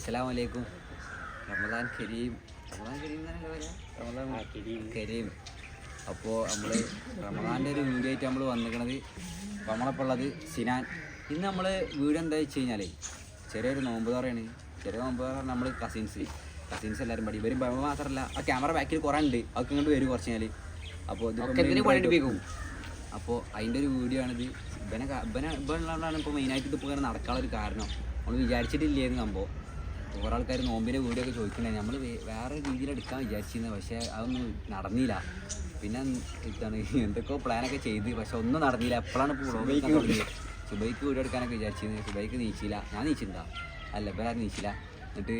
അസ്സലാമു അലൈക്കും റമദാൻ കരീം. റമദാൻ കരീം എന്നല്ലേ പറയാം റമദാൻ കരീം. അപ്പോൾ നമ്മൾ റമദാന്റെ ഒരു വീഡിയോ ആയിട്ട് നമ്മൾ വന്നിരിക്കണത് അപ്പോൾ നമ്മളപ്പോൾ ഉള്ളത് സിനാൻ. ഇന്ന് നമ്മൾ വീഡിയോ എന്താ വെച്ച് കഴിഞ്ഞാൽ ചെറിയൊരു നോമ്പ് തറയാണ്. ചെറിയ നോമ്പ് തറ നമ്മൾ കസിൻസ് കസിൻസ് എല്ലാവരും പഠി ഇവരും മാത്രമല്ല ആ ക്യാമറ ബാക്കിൽ കുറേ ഉണ്ട്. അതൊക്കെ ഇങ്ങോട്ട് വരും കുറച്ച് കഴിഞ്ഞാൽ അപ്പോൾ അപ്പോൾ അതിന്റെ ഒരു വീഡിയോ ആണിത്. ഇവനെ ഇവനെ ഇവനുള്ളതാണ് ഇപ്പോൾ മെയിനായിട്ട് ഇത് പോകാൻ നടക്കാനുള്ള ഒരു കാരണം. നമ്മൾ വിചാരിച്ചിട്ടില്ലായിരുന്നു സംഭവം. കുറേ ആൾക്കാർ നോമ്പിന്റെ വീഡിയോ ഒക്കെ ചോദിക്കണേ. നമ്മൾ വേറെ രീതിയിൽ എടുക്കാൻ വിചാരിച്ചിരുന്നത് പക്ഷേ അതൊന്നും നടന്നില്ല. പിന്നെ ഇതാണ് എന്തൊക്കെയോ പ്ലാനൊക്കെ ചെയ്ത്. പക്ഷെ ഒന്നും നടന്നില്ല. എപ്പോഴാണ് ഇപ്പോൾ വ്ളോഗ് തുടങ്ങിയത്? സുബൈക്ക് വീഡിയോ എടുക്കാനൊക്കെ വിചാരിച്ചിരുന്നത് സുബൈക്ക് നീച്ചില്ല. ഞാൻ നീച്ചിട്ടുണ്ടാ. അല്ല ഇവരാരും നീച്ചില്ല. എന്നിട്ട്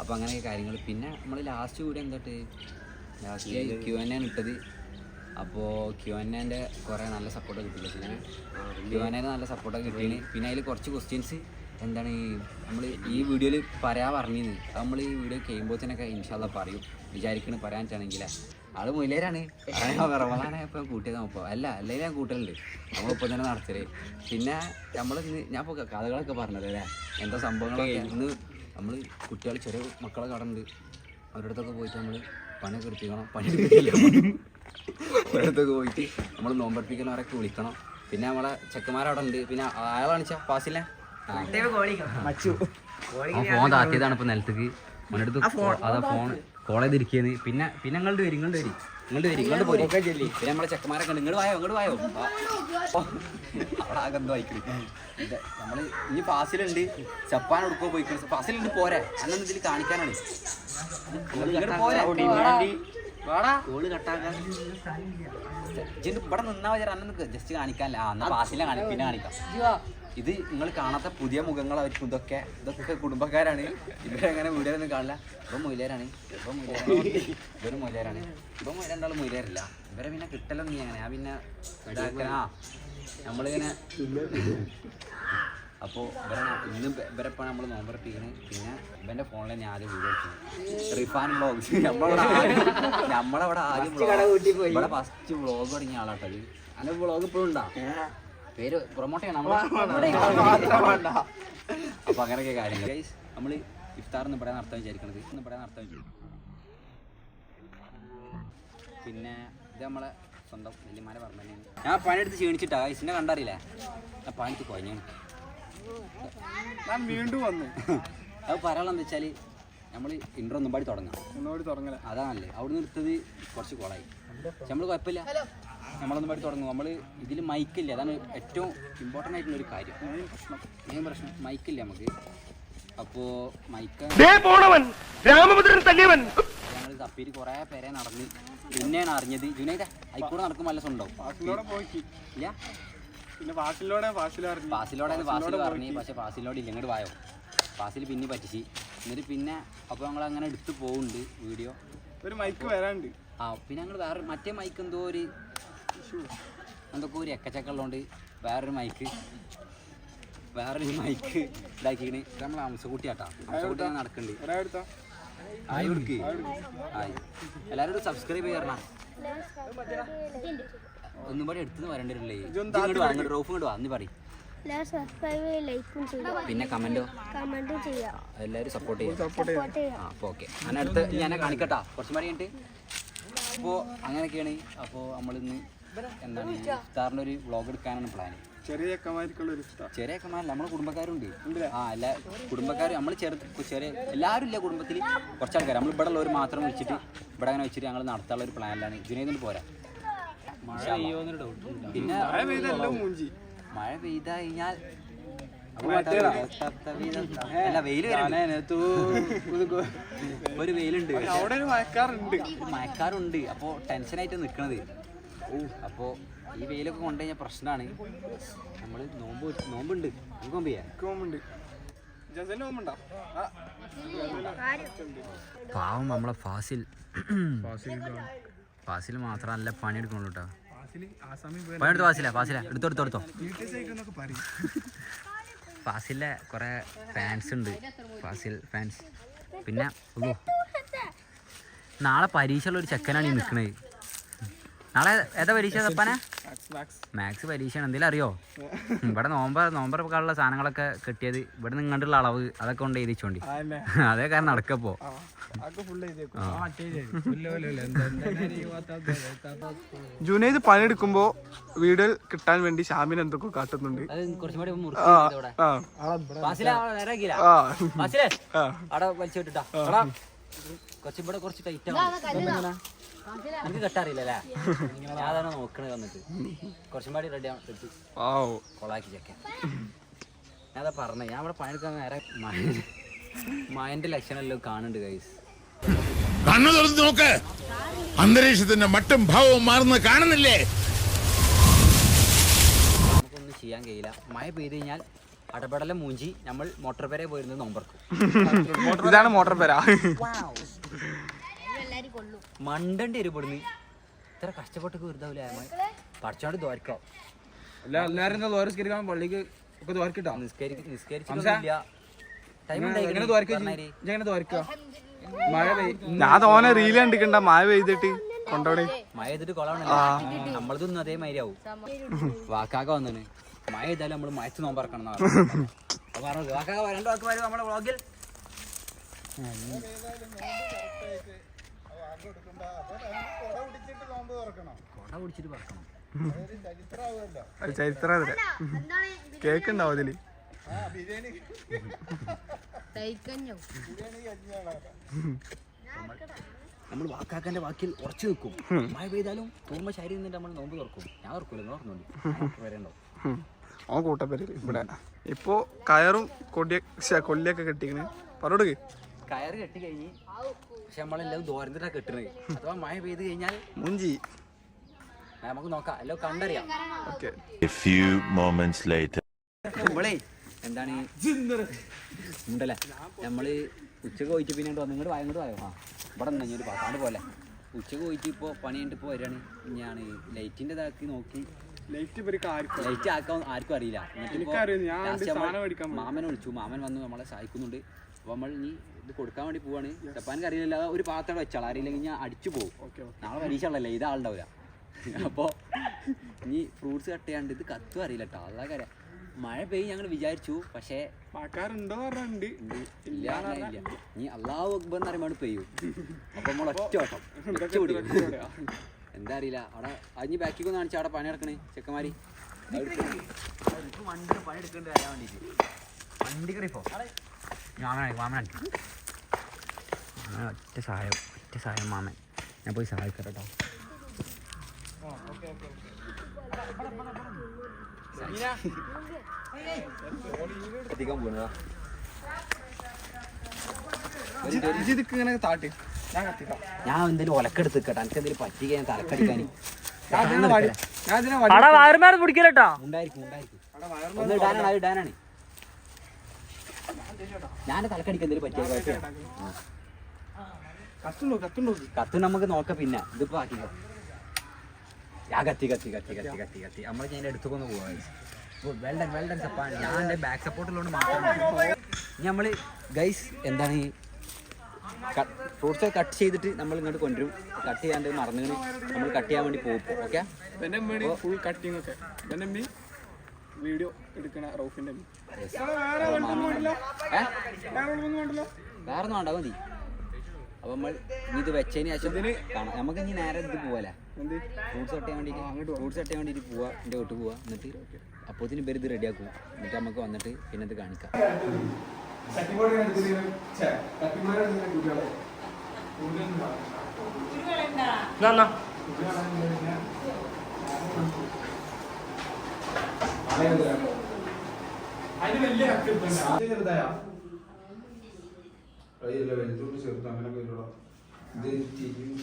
അപ്പോൾ അങ്ങനെയൊക്കെ കാര്യങ്ങൾ പിന്നെ നമ്മൾ ലാസ്റ്റ് വീഡിയോ എന്താട്ട് ലാസ്റ്റ് ക്യു എൻ ആണ് ഇട്ടത്. അപ്പോൾ ക്യു എൻ എന്റെ കുറേ നല്ല സപ്പോർട്ട് കിട്ടില്ല പിന്നെ ക്യു എൻ നല്ല സപ്പോർട്ടൊക്കെ കിട്ടിയിട്ടുണ്ട് പിന്നെ അതിൽ കുറച്ച് ക്വസ്റ്റ്യൻസ് എന്താണ് ഈ നമ്മൾ ഈ വീഡിയോയിൽ പറയാൻ പറഞ്ഞിരുന്നു അത് നമ്മൾ ഈ വീഡിയോ കഴിയുമ്പോഴത്തേനൊക്കെ ഇൻഷാല്ല പറയും. വിചാരിക്കണ് വെച്ചാണെങ്കിൽ ആൾ മുയിലേരാണ്. റമദാനെ ഇപ്പം കൂട്ടിയത് ഇപ്പോൾ അല്ല അല്ലേ ഞാൻ കൂട്ടലുണ്ട്. നമ്മളിപ്പോൾ തന്നെ നടത്തൽ. പിന്നെ നമ്മൾ ഞാൻ ഇപ്പോൾ കഥകളൊക്കെ പറഞ്ഞത് അല്ലേ എന്താ സംഭവങ്ങളൊക്കെ? ഇന്ന് നമ്മൾ കുട്ടികൾ ചെറിയ മക്കളെ കടണ്ട് അവരുടെ അടുത്തൊക്കെ പോയിട്ട് നമ്മൾ പണിയൊക്കെ എടുപ്പിക്കണം പണി എടുപ്പിക്കില്ല ഒരിടത്തൊക്കെ പോയിട്ട് നമ്മൾ നോമ്പെടുപ്പിക്കണവരൊക്കെ വിളിക്കണം. പിന്നെ നമ്മളെ ചെക്കന്മാരവിടെ ഉണ്ട്. പിന്നെ അയാളാണിച്ചാ ഫാസിലെ ഫോൺ താത്തിയതാണ് ഇപ്പൊ നിലത്തേക്ക്. അവനടുത്ത് അതാ ഫോൺ കോൾ ചെയ്തിരിക്കുന്നത് പിന്നെ പിന്നെ ഇങ്ങോട്ട് വരും ഇങ്ങോട്ട് വരും. ഇങ്ങോട്ട് വരും ഇങ്ങോട്ട് പോരും. പിന്നെ നമ്മളെ ചെക്കന്മാരൊക്കെ കണ്ട് ഇങ്ങോട്ട് വായോ ഇങ്ങോട്ട് വായോ. അവിടെ ആകെ എന്തോ ആയിക്കണ്. നമ്മൾ ഇനി പാസിലുണ്ട്. ചപ്പാൻ എടുക്കോ പോയിക്കണ്. പാസിലുണ്ട് പോരെ. അന്നൊന്നും ഇതിൽ കാണിക്കാനാണ്. ഇങ്ങോട്ട് പോരെ. വാടാ. കട്ടാക്കാൻ. ഇവിടെ നിന്നാ വിചാരം അന്നൊന്ന് ജസ്റ്റ് കാണിക്കാനല്ല ആ എന്നാ ഫാസിലെ കാണി പിന്നെ കാണിക്കാം. ഇത് നിങ്ങൾ കാണാത്ത പുതിയ മുഖങ്ങളായിരിക്കും ഇതൊക്കെ. ഇതൊക്കെ കുടുംബക്കാരാണ്. ഇവരങ്ങനെ മുയിലൊന്നും കാണില്ല. ഇപ്പം മുയിലേരാണ്? ഇപ്പം മുയിലേരാണ്? ഇവരും മുയിലേരാണ്? ഇപ്പം മുയിലേണ്ടാൾ മുയിലേരില്ല. ഇവരെ പിന്നെ കിട്ടലൊന്നും അങ്ങനെ. ഞാൻ പിന്നെ ഇതാക്കാ നമ്മളിങ്ങനെ അപ്പോൾ ഇവരെ ഇന്ന് ഇവരെപ്പോൾ നമ്മൾ നോമ്പറപ്പിക്കുന്നത് പിന്നെ ഇവന്റെ ഫോണിൽ ഞാൻ ആദ്യം വീഡിയോ എടുക്കുന്നത് റിഫാൻ വ്ളോഗ്സ് നമ്മളവിടെ നമ്മളവിടെ ആദ്യം പോയി. ഇവിടെ ഫസ്റ്റ് വ്ളോഗ് തുടങ്ങിയ ആളാട്ടത് അങ്ങനെ വ്ളോഗ് ഇപ്പോഴും ഉണ്ടാ? പേര് പ്രൊമോട്ട് ചെയ്യണം അപ്പോൾ അപ്പൊ അങ്ങനെയൊക്കെ കാര്യങ്ങൾ നമ്മൾ ഇഫ്താർ എന്ന് ഇവിടെ നടത്താൻ വിചാരിക്കണത്. ഇന്ന് ഇവിടെ നടത്താൻ വിചാരിക്കും പിന്നെ ഇത് നമ്മളെ സ്വന്തം വല്യമാരെ പറഞ്ഞു ഞാൻ പണിയെടുത്ത് ക്ഷീണിച്ചിട്ടാ. ഇസിനെ കണ്ടറിയില്ല? ഞാൻ പണിയെടുത്ത് കുഴഞ്ഞാണ് ഞാൻ വീണ്ടും വന്നു. അത് പറയാനുള്ള എന്താ വെച്ചാൽ നമ്മൾ ഇൻട്രോ ഒന്നും പാടി തുടങ്ങാം. തുടങ്ങല. അതാണല്ലേ. അവിടെ നിന്ന് എടുത്തത് കുറച്ച് കോളായി. നമ്മൾ കുഴപ്പമില്ല. നമ്മളൊന്നും പാടി തുടങ്ങും. നമ്മൾ ഇതിൽ മൈക്കില്ല അതാണ് ഏറ്റവും ഇമ്പോർട്ടന്റ് ആയിട്ടുള്ള ഒരു കാര്യം. മെയിൻ പ്രശ്നം. മൈക്കില്ല നമുക്ക്? അപ്പോ മൈക്ക് രാമഭദ്രൻ തല്ലിയവൻ. ഞങ്ങൾ തപ്പിയിട്ട് കുറേ പേരെ നടന്ന് പിന്നെയാണ് അറിഞ്ഞത്. ജുനൈദ അയിക്കൂടെ നടക്കുമ്പോൾ നല്ല സ്വന്തം ഇല്ല? പിന്നെ ഫാസിലോടെ ഫാസിലറിഞ്ഞു ഫാസിലോടെ ഫാസിൽ പറഞ്ഞു പക്ഷെ ഫാസിലോട് ഇല്ല ഇങ്ങോട്ട് വായോ. ഫാസിൽ പിന്നെ പറ്റിച്ച്. എന്നിട്ട് പിന്നെ അപ്പോൾ ഞങ്ങൾ അങ്ങനെ എടുത്തു പോകുന്നുണ്ട് വീഡിയോ. ഒരു മൈക്ക് വരാണ്ട്. ആ പിന്നെ ഞങ്ങൾ വേറെ മറ്റേ മൈക്ക് എന്തോ ഒരു എന്തൊക്കെ ഒരു എക്കച്ചക്ക ഉള്ളതുകൊണ്ട് വേറൊരു മൈക്ക്. വേറൊരു മൈക്ക് ഇതാക്കിക്കണ് നമ്മൾ അംസക്കുട്ടി ആട്ടാ അംസക്കുട്ടി ഞാൻ നടക്കുന്നുണ്ട് എടുത്താ ആയി കൊടുക്ക്. ആയി എല്ലാവരും സബ്സ്ക്രൈബ് ചെയ്യണം. ഒന്നും കൂടി എടുത്തുനിന്ന് വരണ്ടില്ലേ ഇങ്ങോട്ട് വാ ഇങ്ങോട്ട് റോഫ് ഇങ്ങോട്ട് വാ അന്ന് പറയും. പിന്നെ കമന്റോ എല്ലാവരും സപ്പോർട്ട് ചെയ്യാം. അപ്പോൾ ഓക്കെ അങ്ങനെ അടുത്ത് ഞാൻ കാണിക്കട്ടാ. കുറച്ച് മണി കഴിഞ്ഞിട്ട് അപ്പോൾ അങ്ങനെയൊക്കെയാണ്. അപ്പോൾ നമ്മളിന്ന് എന്താണ് ഇഫ്താറിന്റെ ഒരു വ്ളോഗ് എടുക്കാനാണ് പ്ലാൻ ചെറിയ ചെറിയ നമ്മുടെ കുടുംബക്കാരുണ്ട്. ആ അല്ല കുടുംബക്കാർ നമ്മൾ ചെറു ചെറിയ എല്ലാവരും ഇല്ല കുടുംബത്തിൽ കുറച്ച് ആൾക്കാർ നമ്മൾ ഇവിടെ ഉള്ളവർ മാത്രം വിളിച്ചിട്ട് ഇവിടെ അങ്ങനെ വെച്ചിട്ട് ഞങ്ങൾ നടത്താനുള്ള ഒരു പ്ലാനിലാണ് ജുനൈദിന് പോരാ. മഴ പെയ്യോന്നൊരു ഡൗട്ട് പിന്നെ മഴ പെയ്തെല്ലാം മൂഞ്ചി. മഴ പെയ്താ കഴിഞ്ഞാൽ അല്ല വെയിൽ ഒരു വെയിലുണ്ട്. അവിടെ ഒരു മഴക്കാറുണ്ട് മഴക്കാറുണ്ട് അപ്പോ ടെൻഷനായിട്ട് നിക്കണത്. അപ്പോ ഈ വെയിലൊക്കെ കൊണ്ടു കഴിഞ്ഞാൽ പ്രശ്നമാണ് നമ്മൾ നോമ്പ് നോമ്പുണ്ട്. നമുക്ക് നോമ്പ് ചെയ്യാം. കോമുണ്ടോ പാവം നമ്മളെ ഫാസിൽ. ഫാസിൽ മാത്രം നല്ല പണിയെടുക്കണുള്ളൂ കേട്ടോ പണിയെടുത്തു ഫാസില ഫാസില എടുത്തോ എടുത്തോ എടുത്തോ. ഫാസിലെ കുറേ ഫാൻസ് ഉണ്ട്. ഫാസിൽ ഫാൻസ് പിന്നെ ഓ നാളെ പരീക്ഷയുള്ള ഒരു ചെക്കനാണ് ഈ നിൽക്കുന്നത് നാളെ ഏതാ പരീക്ഷ തപ്പാനെ മാത്സ് പരീക്ഷയാണ്. എന്തെങ്കിലും അറിയോ? ഇവിടെ നോമ്പ നോമ്പറൊക്കെയുള്ള സാധനങ്ങളൊക്കെ കിട്ടിയത് ഇവിടെ നിങ്ങണ്ടുള്ള അളവ് അതൊക്കെ കൊണ്ട് എഴുതിച്ചോണ്ടി. അതേ കാരണം നടക്കപ്പോ. ജുനൈദ് പണിയെടുക്കുമ്പോ വീഡിയോ കിട്ടാൻ വേണ്ടി ഷാമിന് എന്തൊക്കെ കാട്ടുന്നുണ്ട്. കുറച്ചും കൂടി കുറച്ചും കൂടെ കുറച്ച് ടൈറ്റ് ആണ് എനിക്ക് കെട്ടറിയില്ലല്ലേ ഞാൻ അതാണ് നോക്കണത് വന്നിട്ട്. കുറച്ചും പാടി റെഡി ആവും ആ കൊളാക്കി ചെക്കൻ ഞാൻ അതാ പറഞ്ഞത് ഞാൻ ഇവിടെ പണിയെടുക്കാൻ നേരെ മയന്റെ ലക്ഷണമല്ലോ കാണുന്നുണ്ട് ഗൈസ് കണ്ണു തുറന്ന് നോക്ക്. അന്തരീക്ഷത്തിന്റെ മട്ടും ഭാവവും മാറുന്നത് കാണുന്നില്ലേ? നമുക്കൊന്നും ചെയ്യാൻ കഴിയില്ല. മഴ പെയ്ത് കഴിഞ്ഞാൽ അടപടലം മൂഞ്ചി നമ്മൾ മോട്ടോർ പേരെ പോയിരുന്നത് നോമ്പർക്കും ഇതാണ് മോട്ടോർ പേര. മണ്ടന്റെ എരിപ്പെടുന്ന് ഇത്ര കഷ്ടപ്പെട്ട് വെറുതാവില്ല പഠിച്ചോണ്ട് ദ്വാരക്കോ. എല്ലാരും ദ്വാരസ്കരിക്കാൻ പള്ളിക്ക് ഒക്കെ ദ്വാരക്കിട്ടാ? നിസ്കരിച്ചില്ല ഞാൻ തോനെ റീൽ കണ്ടിക്കണ്ട മഴ പെയ്തിട്ട് കൊണ്ടോടെ മഴ ചെയ്തിട്ട് കൊളാണ് നമ്മളതൊന്നും അതേ ആവും വാക്കാക്ക വന്നാണ് മഴ ചെയ്താലും നമ്മൾ മയച്ച് നോമ്പറക്കണം പറഞ്ഞു വാക്കാക്ക രണ്ട് വാക്ക് വരും നമ്മുടെ വ്ളോഗിൽ കൊട പിടിച്ചിട്ട് പറക്കണം അത് ചരിത്രം അതിൽ? കേക്ക് ഉണ്ടാവും അതിൽ നമ്മൾ വാക്കാക്കാന്റെ വാക്കിൽ ഉറച്ചു നിൽക്കും. മഴ പെയ്താലും തൂമ്പ ശരീരം നിന്നിട്ട് നമ്മൾ നോമ്പ് തുറക്കും. ഞാൻ തുറക്കൂല നിങ്ങൾ വരണ്ടോ? ഓ കൂട്ടപ്പേരിൽ ഇവിടെ. ഇപ്പോ കയറും കൊടിയ കൊല്ലിയൊക്കെ കെട്ടിക്കണ്. പറോടുക്ക് കയറ് കെട്ടി കഴിഞ്ഞ്. പക്ഷെ നമ്മളെല്ലാം ദോരന്തിട്ടാ കെട്ടണത്. അഥവാ മഴ പെയ്ത് കഴിഞ്ഞാൽ മുഞ്ചി. നമുക്ക് നോക്കാം. എല്ലാം കണ്ടറിയാം. നമ്മളേ എന്താണ്? ഉണ്ടല്ലേ? നമ്മൾ ഉച്ചയ്ക്ക് പോയിട്ട് പിന്നെ ഇങ്ങോട്ട് വന്നു ഇങ്ങോട്ട് വായങ്ങോട്ട് വായോ ആ ഇവിടെ നിന്ന് ഒരു പാട്ടാണ്ട് പോലെ. ഉച്ചയ്ക്ക് പോയിട്ട് ഇപ്പോൾ പണി കഴിഞ്ഞിട്ട് ഇപ്പോൾ വരികയാണ് ഞാൻ ലൈറ്റിന്റെ ഇതാക്കി നോക്കി. ലൈറ്റ് ലൈറ്റ് ആക്കാൻ ആർക്കും അറിയില്ല. മാമനെ വിളിച്ചു. മാമൻ വന്ന് നമ്മളെ സഹായിക്കുന്നുണ്ട്. അപ്പോൾ നമ്മൾ ഇനി ഇത് കൊടുക്കാൻ വേണ്ടി പോവാണ്. ജപ്പാനക്ക് അറിയില്ല ഒരു പാത്രം വെച്ചാൽ അറിയില്ലെങ്കിൽ ഞാൻ അടിച്ചു പോകും. ഓക്കെ നാളെ പരീക്ഷ ഉള്ളല്ലേ ഇത് ആളുണ്ടാവില്ല അപ്പോൾ ഇനി ഫ്രൂട്ട്സ് കട്ട് ചെയ്യാണ്ട് ഇത് കത്തും അറിയില്ല കേട്ടോ അതാ കാര്യം. മഴ പെയ്യും ഞങ്ങൾ വിചാരിച്ചു. പക്ഷേ ഇനി പറഞ്ഞിട്ടുണ്ട് ഇല്ല പറഞ്ഞാ ഇല്ല. നീ അള്ളാഹു അക്ബർ എന്ന് പറയുമ്പോൾ പെയ്യും. അപ്പൊ നമ്മൾ ഒറ്റ ഓട്ടം. എന്താ അറിയില്ല. അവിടെ അഞ്ഞ് ബാക്കി ഒന്ന് കാണിച്ചാൽ അവിടെ പണി നടക്കണേ. ചെക്കന്മാരി. വണ്ടി പണി എടുക്കേണ്ടി വരാൻ വേണ്ടിട്ട്. വണ്ടി കയറിപ്പോ മാമനാണ് മാമനാണ് മാമൻ. ഒറ്റ സഹായം ഒറ്റ സഹായം മാമൻ. ഞാൻ പോയി സഹായിക്കാം കേട്ടോ എത്തിക്കാൻ പോകുന്നതാ ഇതിക്ക് ഇങ്ങനെ താട്ടി. ഞാൻ കത്തിക്കാം. ഞാൻ എന്തെങ്കിലും ഒലക്കെടുത്ത് കേട്ടോ എനിക്ക് എന്തെങ്കിലും പറ്റിക്കാൻ ഞാൻ തലക്കടിക്കാൻ ഞാൻ ഇതിനെ ഞാൻ ഇതിനെ വടി അടാ വയറുമേറെ പിടിക്കലട്ടാ ഉണ്ടായിരിക്കും ഉണ്ടായിരിക്കും. ഇടാനാണ് അത് ഇടാനാണ്. ഞാൻ തലക്കടിക്ക് എന്തെങ്കിലും പറ്റിയ കത്ത് നമുക്ക് നോക്കാം പിന്നെ. ഇതിപ്പോ ആക്കിക്കോ ഞാൻ കത്തി കത്തി കത്തി കത്തി കത്തി കത്തി. നമ്മൾ ഞാൻ എടുത്തുകൊണ്ട് പോവാ വെൽഡൻ വെൽഡൻ സപ്പാണ് ഞാൻ എന്റെ ബാക്ക് സപ്പോർട്ടിലോട്ട് മാത്രം ഇനി നമ്മൾ ഗൈസ് എന്താണ് ഈ ഫ്രൂട്ട്സ് കട്ട് ചെയ്തിട്ട് നമ്മൾ ഇങ്ങോട്ട് കൊണ്ടുവരും. കട്ട് ചെയ്യാണ്ട് മറന്നു നമ്മൾ കട്ട് ചെയ്യാൻ വേണ്ടി പോകും. ഓക്കെ ഫുൾ കട്ടിങ് ഒക്കെ. വീഡിയോ എടുക്കണ റൗഫിന്റെ വേറെ ഒന്നും വേണ്ട മതി. അപ്പൊ നമ്മൾ ഇനി ഇത് വെച്ചതിന് ശേഷം നമുക്ക് ഇനി നേരെ ഇത് പോവല്ലേ? ഫ്രൂട്ട്സ് കട്ട് ചെയ്യാൻ വേണ്ടിയിട്ട് ഫ്രൂട്ട്സ് കട്ട് ചെയ്യാൻ വേണ്ടിയിട്ട് പോവാ എന്റെ വീട്ടിൽ പോവാ. എന്നിട്ട് അപ്പോത്തിന് പേര് ഇത് റെഡിയാക്കും എന്നിട്ട് നമുക്ക് വന്നിട്ട് പിന്നെ ഇത് കാണിക്കാം. എന്നാ കയ്യല്ല അങ്ങനെ ഇത് തിരിയും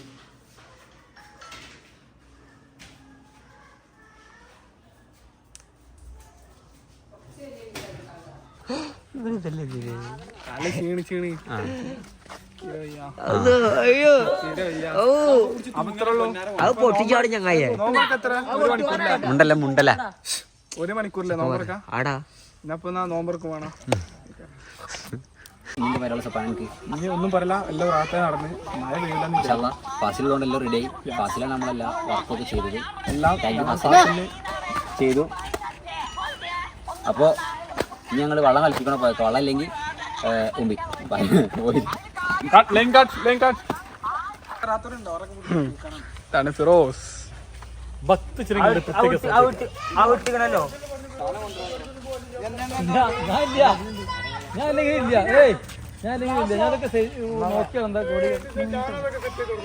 നോമ്പറക്ക എത്ര ഒരു മണിക്കൂറില്ല മുണ്ടല്ല മുണ്ടല്ല. ഒരു മണിക്കൂറില്ലേ നോമ്പറക്ക ആടാ. എന്നപ്പോ നോമ്പറക്ക് വേണം. സപ്പാൻ എനിക്ക് ഇനി ഒന്നും പറയില്ല എല്ലാം റാത്ത നടന്ന്. മഴ പെയ്യില്ലെന്ന് ഇൻഷാല്ല ഫാസിലുകൊണ്ട് എല്ലാം റെഡി ആയി. ഫാസിലാണ് നമ്മളെല്ലാം വർക്കൊക്കെ ചെയ്തത്. എല്ലാം താങ്ക് യു ഫാസിൽ. ചെയ്തു. അപ്പോൾ ഇനി ഞങ്ങൾ വള്ളം കളിപ്പിക്കണം പോയത് വെള്ളം ഇല്ലെങ്കിൽ ഉമ്പി പോയി. കട്ട് ലൈൻ ഫിറോസ് ഔട്ടിക്കണല്ലോ ഞാനില്ലെങ്കിൽ ഇല്ല. ഏയ് ഞാൻ ഇല്ല. ഞാനൊക്കെ നോക്കിയാൽ എന്താ കൂടി.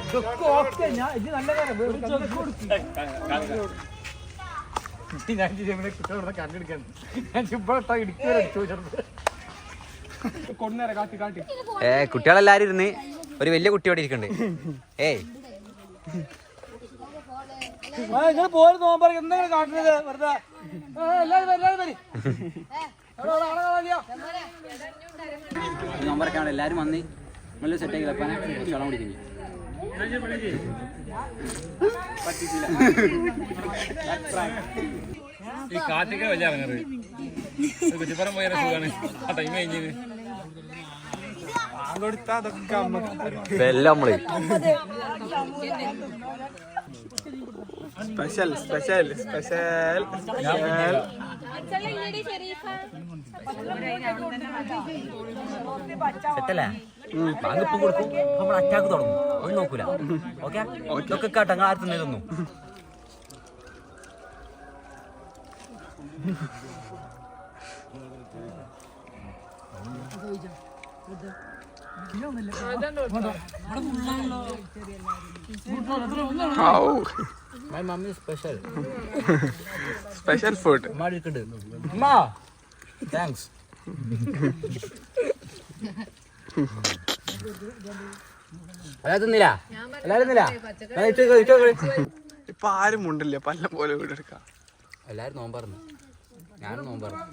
ഇതൊക്കെ ഓക്കെ. ഞാൻ ഇത് നല്ല കാര്യം. ഞാൻ കണ്ടെടുക്കാൻ ഞാൻ ചുമ്മാ കൊണ്ടുനേരെ കാട്ടി കാട്ടി. ഏ കുട്ടികളെല്ലാരും ഇരുന്ന് ഒരു വലിയ കുട്ടിയോടെ അവിടെ ഇരിക്കുന്നുണ്ട് ഏയ്. നിങ്ങൾ പോലും നോമ്പർ എന്തെങ്കിലും കാട്ടുന്നത് വെറുതെ. എല്ലാവരും വരി, എല്ലാവരും വരി. എവിടെ, എവിടെ, ആളെ കാണാനില്ല. നമ്പറൊക്കെ ആണ് എല്ലാവരും വന്ന് നല്ല സെറ്റ് ആക്കി വെപ്പാനെ. വെള്ളം കുടിക്കുന്നു. ഈ കാറ്റൊക്കെ വലിയ ഇറങ്ങറ് കുറ്റിപ്പുറം പോയ സുഖമാണ് ആ ടൈം കഴിഞ്ഞത് എല്ലാം നമ്മൾ. സ്പെഷ്യൽ സ്പെഷ്യൽ സ്പെഷ്യൽ സെറ്റല്ലേ? ബാങ്കിപ്പം കൊടുക്കും. നമ്മൾ അറ്റാക്ക് തുടങ്ങും. ഒന്നും നോക്കൂല. ഓക്കെ? ഇതൊക്കെ കേട്ടോ. ആർത്തുന്നതൊന്നും my mummy special special mom is special. special food. Ma, thanks. ഇപ്പൊ ആരും മുണ്ടില്ല. പല്ല പോലെ വീടെടുക്കാം എല്ലാരും നോമ്പാർന്നു ഞാനും നോമ്പാർന്നു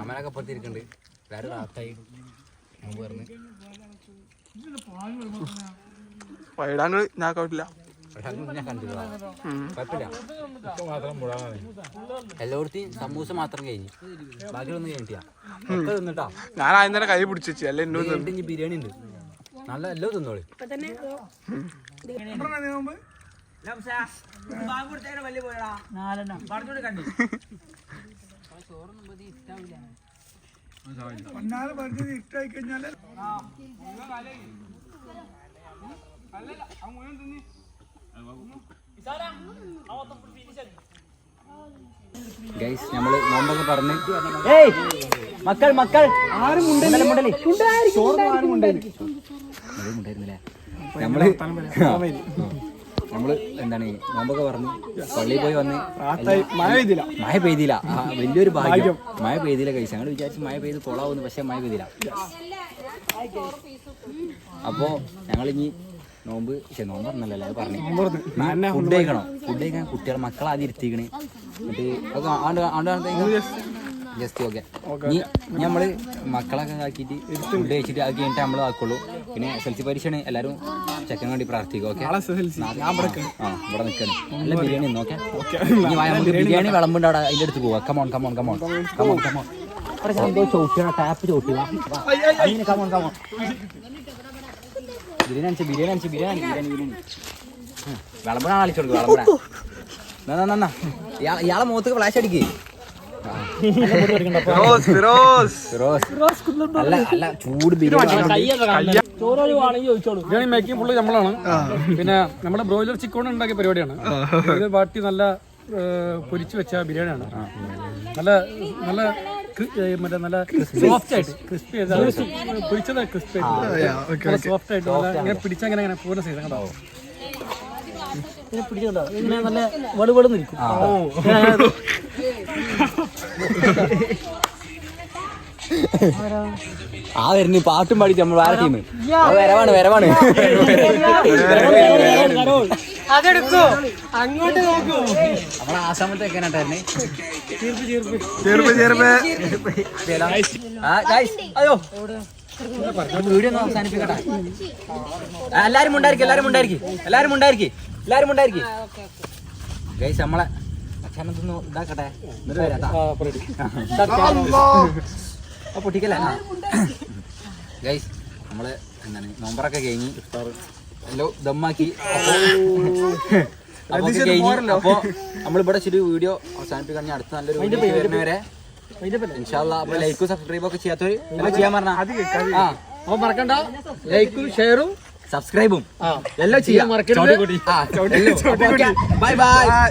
അമ്മനൊക്കെ പുറത്തിരിക്കുന്നുണ്ട് എല്ലാരും റാത്തായി നോമ്പറന്ന് വൈടാണ്ട് ഞാൻ കുഴപ്പമില്ല എല്ലായിടത്തും സമൂസ മാത്രം കഴിഞ്ഞു. ബാക്കിയൊന്നും കഴിഞ്ഞിട്ടില്ല. തിന്നിട്ടാ? ഞാൻ ആദ്യം തന്നെ കൈ പിടിച്ചു അല്ല എന്നോട് കഴിഞ്ഞിട്ട് ബിരിയാണി ഉണ്ട്. നല്ല എല്ലാം തിന്നോളി. ഇഷ്ടായിക്കഴിഞ്ഞാൽ അല്ലല്ല അങ്ങനെ കണ്ടി ഗൈസ് നമ്മൾ നോമ്പൊക്കെ പറഞ്ഞ് ഏയ് മക്കൾ മക്കൾ. ആരും മുണ്ടല്ലേ മുണ്ടല്ലേ ഉണ്ടായിരുന്നില്ലേ നമ്മൾ നമ്മൾ എന്താണ് നോമ്പൊക്കെ പറഞ്ഞ് പള്ളിയിൽ പോയി വന്ന് മഴ പെയ്തില്ല. മഴ പെയ്തില്ല. വലിയൊരു ഭാഗ്യം. മഴ പെയ്തില്ല കഴിച്ചു ഞങ്ങൾ വിചാരിച്ചു മഴ പെയ്ത് കൊളാവുന്നു പക്ഷെ മഴ പെയ്തില്ല. അപ്പോ ഞങ്ങൾ ഇനി നോമ്പ് പക്ഷെ നോമ്പ് പറഞ്ഞല്ലേ പറഞ്ഞു ഫുഡ് കഴിക്കണം. ഫുഡ് കഴിക്കാൻ കുട്ടികളെ മക്കളെ ആദ്യം ഇരുത്തിക്കണ്. എന്നിട്ട് ജസ്റ്റ് ഓക്കെ ഇനി നമ്മൾ മക്കളൊക്കെ ആക്കിയിട്ട് ഫുഡ് കഴിച്ചിട്ട് അത് കഴിഞ്ഞിട്ട് നമ്മൾ ആക്കുള്ളൂ. പിന്നെ എസ് എൽ സി പരീക്ഷയാണ് എല്ലാവരും ചെക്കൻ വേണ്ടി പ്രാർത്ഥിക്കും ഓക്കെ ആ ഇവിടെ നിൽക്കണം. നല്ല ബിരിയാണി നോക്കെ ബിരിയാണി വിളമ്പുണ്ട് അവിടെ അതിന്റെ അടുത്ത് പോവാ. Come on come on come on come on come on ചോട്ടിയാണ് tap ചോട്ടിയാണ് come on come on biryani അടിച്ച് ബിരിയാണി അടിച്ച് ബിരിയാണി ബിരിയാണി ബിരിയാണി ഉം. വിളമ്പണ അളിച്ചു കൊടുക്കും വിളമ്പണ. എന്നാ എന്നാ, എന്നാ ഇയാളെ മുഖത്തേക്ക് ഫ്ലാഷ് അടിക്കേ. ഫിറോസ് ഫിറോസ്. അല്ല അല്ല ചൂട് ബിരിയാണി. മേക്കിംഗ് ഫുള്ള് നമ്മളാണ്. പിന്നെ നമ്മുടെ ബ്രോയിലർ ചിക്കൻ ഉണ്ടാക്കിയ പരിപാടിയാണ്. ഇത് വാട്ടി നല്ല പൊരിച്ചു വെച്ച ബിരിയാണിയാണ്. നല്ല നല്ല മറ്റേ നല്ല സോഫ്റ്റ് ആയിട്ട്. ക്രിസ്പി പിടിച്ചത് ക്രിസ്പി ആയിട്ട്. സോഫ്റ്റ് ആയിട്ട് ഇങ്ങനെ പിടിച്ചാൽ അങ്ങനെ ഇങ്ങനെ പൂർണ സൈസ് കണ്ടോ? ഇതിനെ പിടിച്ചോണ്ടോ. ഇങ്ങനെ നല്ല വെളുവെളുന്ന് ഇരിക്കും ആ. വരുന്ന പാട്ടും പാടിച്ച് നമ്മൾ വേറെ ടീം വരവാണ് വരവാണ്. അതെടുക്കോ അങ്ങോട്ട് നോക്കൂ. നമ്മൾ ആസാമത്തെ എങ്ങനെയാട്ടായിരുന്നേ? ചെറുപ്പ് ചെറുപ്പ്. അയ്യോ. വീഡിയോ ഒന്ന് അവസാനിപ്പിക്കട്ടെ. എല്ലാരും ഉണ്ടായിരിക്കും എല്ലാരും ഉണ്ടായിരിക്കും എല്ലാരും ഉണ്ടായിരിക്കും എല്ലാരും ഉണ്ടായിരിക്കും ഗൈസ് നമ്മളെ അച്ഛനത്തൊന്ന് ഇതാക്കട്ടെ. പൊട്ടിക്കല. ഗൈസ് നമ്മൾ എന്താണ് നോമ്പറൊക്കെ കഴിഞ്ഞ് എല്ലോ ദമ്മാക്കി. അപ്പൊ കഴിഞ്ഞ് നമ്മളിവിടെ ശരി വീഡിയോ അവസാനിപ്പിക്കാൻ ഞാൻ അടുത്ത നല്ലൊരു വീഡിയോ വരുന്നവരെ. ഇൻഷാല്ല അപ്പൊ ലൈക്കും സബ്സ്ക്രൈബും ഒക്കെ ചെയ്യാത്തവര് ചെയ്യാൻ പറഞ്ഞ. ആ. അപ്പൊ മറക്കണ്ട. ലൈക്കും ഷെയറും സബ്സ്ക്രൈബും എല്ലാം ചെയ്യാം. ബൈ. ബൈ.